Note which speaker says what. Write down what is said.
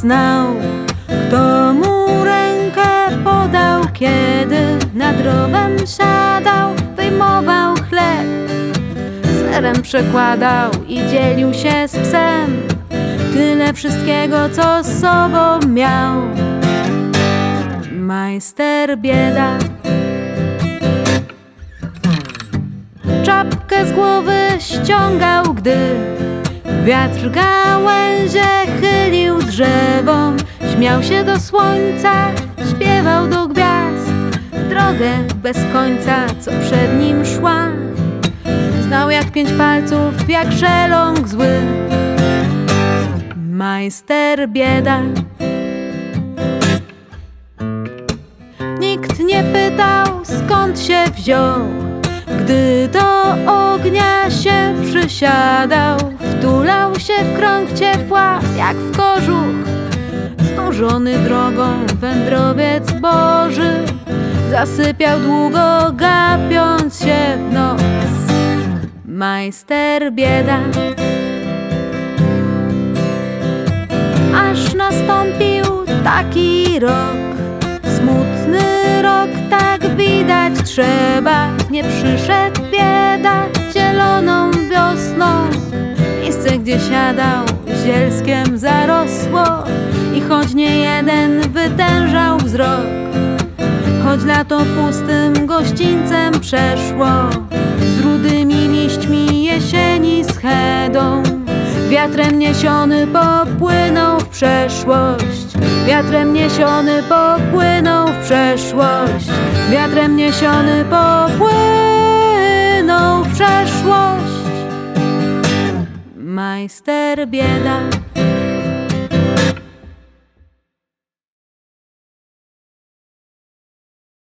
Speaker 1: znał, kto mu rękę podał, kiedy nad rowem siadał, wyjmował chleb, serem przekładał i dzielił się z psem. Tyle wszystkiego, co z sobą miał. Majster bieda. Czapkę z głowy ściągał, gdy wiatr gałęzie chylił drzewom. Śmiał się do słońca, śpiewał do gwiazd. Drogę bez końca, co przed nim szła. Znał jak pięć palców, jak szeląg zły. Majster bieda. Nikt nie pytał skąd się wziął, gdy do ognia się przysiadał. Się w krąg ciepła jak w kożuch. Znużony drogą wędrowiec Boży zasypiał długo, gapiąc się w noc. Majster bieda. aż nastąpił taki rok. Smutny rok, tak widać trzeba. Nie przyszedł gdzie siadał, zielskiem zarosło. I choć nie jeden wytężał wzrok, choć lato pustym gościńcem przeszło, z rudymi liśćmi jesieni schedą. Wiatrem niesiony popłynął w przeszłość. Wiatrem niesiony popłynął w przeszłość. Wiatrem niesiony popłynął w przeszłość. Majster bieda.